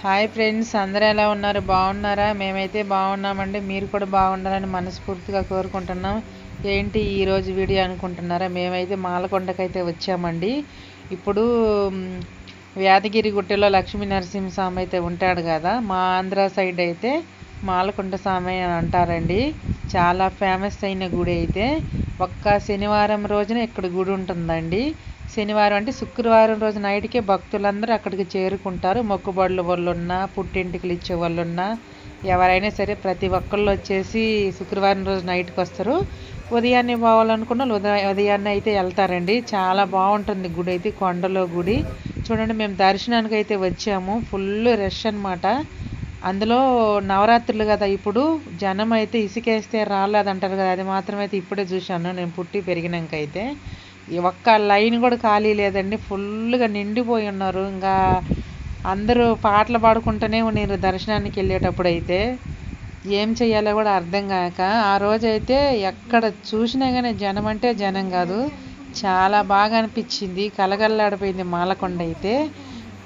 Hi friends అందరూ ఎలా ఉన్నారు? బాగున్నారా? మేమైతే బాగున్నామండి. మీరు కూడా బాగుండాలని మనస్ఫూర్తిగా కోరుకుంటున్నాం. ఏంటి ఈరోజు వీడియో అనుకుంటున్నారా? మేమైతే మాలకొండకైతే వచ్చామండి. ఇప్పుడు వ్యాదగిరి గుట్టలో లక్ష్మీ నరసింహస్వామి అయితే ఉంటాడు కదా? మా ఆంధ్ర సైడ్ అయితే మాలకొండ స్వామి అని అంటారండి. చాలా ఫేమస్ అయిన గుడి అయితే. ఒక్క శనివారం రోజున ఇక్కడ గుడి ఉంటుందండి. శనివారం అంటే శుక్రవారం రోజు నైట్కే భక్తులందరూ అక్కడికి చేరుకుంటారు. మొక్కుబడుల వాళ్ళున్నా పుట్టింటికి ఇచ్చే వాళ్ళున్నా ఎవరైనా సరే ప్రతి ఒక్కళ్ళు వచ్చేసి శుక్రవారం రోజు నైట్కి వస్తారు. ఉదయాన్నే పోవాలనుకున్న వాళ్ళు ఉదయ ఉదయాన్నే అయితే వెళ్తారండి. చాలా బాగుంటుంది గుడి అయితే కొండలో గుడి. చూడండి మేము దర్శనానికి అయితే వచ్చాము. ఫుల్ రష్ అన్నమాట. అందులో నవరాత్రులు కదా ఇప్పుడు. జనం అయితే ఇసుకేస్తే రాలేదంటారు కదా అది మాత్రం అయితే ఇప్పుడే చూశాను. నేను పుట్టి పెరిగినాక అయితే ఈ ఒక్క లైన్ కూడా ఖాళీ లేదండి. ఫుల్గా నిండిపోయి ఉన్నారు. ఇంకా అందరూ పాటలు పాడుకుంటూనే ఉన్నారు దర్శనానికి వెళ్ళేటప్పుడు అయితే. ఏం చేయాలో కూడా అర్థం కాక ఆ రోజైతే ఎక్కడ చూసినా కానీ జనం అంటే జనం కాదు. చాలా బాగా అనిపించింది. కలగల్లాడిపోయింది మాలకొండ అయితే.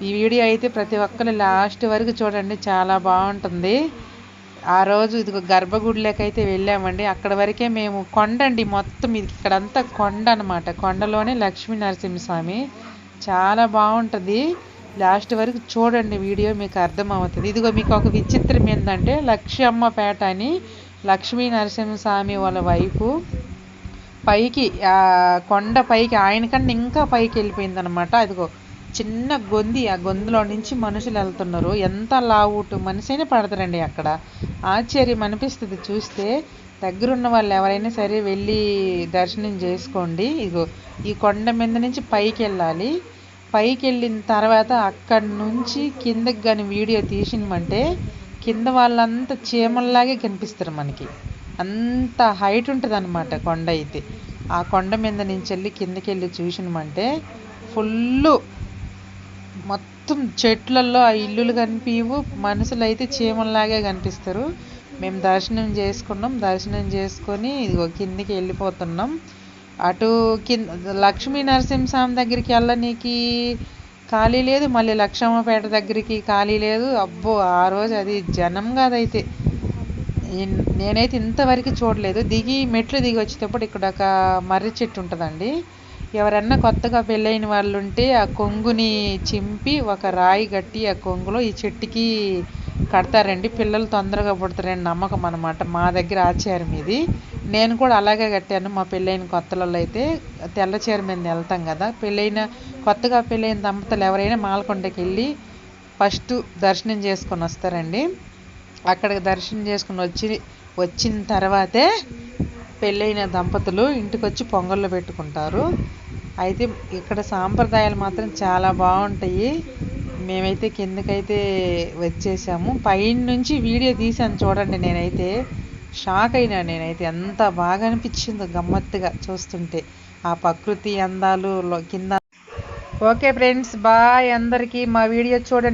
ఈ వీడియో అయితే ప్రతి ఒక్కరు లాస్ట్ వరకు చూడండి. చాలా బాగుంటుంది. ఆ రోజు ఇది గర్భగుడిలోకి అయితే వెళ్ళామండి. అక్కడ వరకే మేము కొండ అండి మొత్తం ఇది. ఇక్కడంతా కొండ అనమాట కొండలోనే లక్ష్మీ నరసింహస్వామి. చాలా బాగుంటుంది. లాస్ట్ వరకు చూడండి వీడియో మీకు అర్థమవుతుంది ఇదిగో మీకు ఒక విచిత్రం ఏంటంటే లక్ష్మమ్మపేట అని లక్ష్మీ నరసింహస్వామి వాళ్ళ వైపు పైకి ఆ కొండ పైకి ఆయన కన్నా ఇంకా పైకి వెళ్ళిపోయింది అనమాట అదిగో చిన్న గొంది ఆ గొంతులో నుంచి మనుషులు వెళ్తున్నారు. ఎంత లావుటు మనిషైనా పడతారండి అక్కడ. ఆశ్చర్యం అనిపిస్తుంది చూస్తే. దగ్గరున్న వాళ్ళు ఎవరైనా సరే వెళ్ళి దర్శనం చేసుకోండి. ఇగో ఈ కొండ మీద నుంచి పైకి వెళ్ళాలి. పైకి వెళ్ళిన తర్వాత అక్కడి నుంచి కిందకి కానీ వీడియో తీసినమంటే కింద వాళ్ళంతా చీమల్లాగే కనిపిస్తారు మనకి. అంత హైట్ ఉంటుంది అనమాట కొండ అయితే. ఆ కొండ మీద నుంచి వెళ్ళి కిందకి వెళ్ళి చూసినమంటే ఫుల్ మొత్తం చెట్లల్లో ఆ ఇల్లులు కనిపించవు మనుషులు అయితే చీమల్లాగే కనిపిస్తారు. మేము దర్శనం చేసుకున్నాం. దర్శనం చేసుకొని ఇదిగో కిందికి వెళ్ళిపోతున్నాం. అటు కింద లక్ష్మీ నరసింహస్వామి దగ్గరికి వెళ్ళనీకి ఖాళీ లేదు. మళ్ళీ లక్ష్మమ్మపేట దగ్గరికి ఖాళీ లేదు. అబ్బో ఆ రోజు అది జనం కాదైతే. నేనైతే ఇంతవరకు చూడలేదు. దిగి మెట్లు దిగి వచ్చేటప్పుడు ఇక్కడ ఒక మర్రి చెట్టు ఉంటుందండి. ఎవరన్నా కొత్తగా పెళ్ళైన వాళ్ళు ఉంటే ఆ కొంగుని చింపి ఒక రాయి కట్టి ఆ కొంగులో ఈ చెట్టుకి కడతారండి. పిల్లలు తొందరగా పుడతారని నమ్మకం అనమాట మా దగ్గర ఆచారం ఇది. నేను కూడా అలాగే కట్టాను మా పెళ్ళైన కొత్తలలో అయితే. తెల్ల చీర మీద వెళ్తాం కదా పెళ్ళైన కొత్తగా పెళ్ళైన దంపతులు ఎవరైనా మాలకొండకి వెళ్ళి ఫస్ట్ దర్శనం చేసుకొని వస్తారండి. అక్కడికి దర్శనం చేసుకుని వచ్చి వచ్చిన తర్వాతే పెళ్ళైన దంపతులు ఇంటికి వచ్చి పొంగళ్ళు పెట్టుకుంటారు. అయితే ఇక్కడ సాంప్రదాయాలు మాత్రం చాలా బాగుంటాయి. మేమైతే కిందకైతే వచ్చేసాము. పైన నుంచి వీడియో తీసాను చూడండి నేనైతే. షాక్ అయినా నేనైతే. ఎంత బాగా అనిపించిందో గమ్మత్తుగా చూస్తుంటే. ఆ ప్రకృతి అందాలు కింద. ఓకే ఫ్రెండ్స్ బాయ్ అందరికీ. మా వీడియో చూడండి.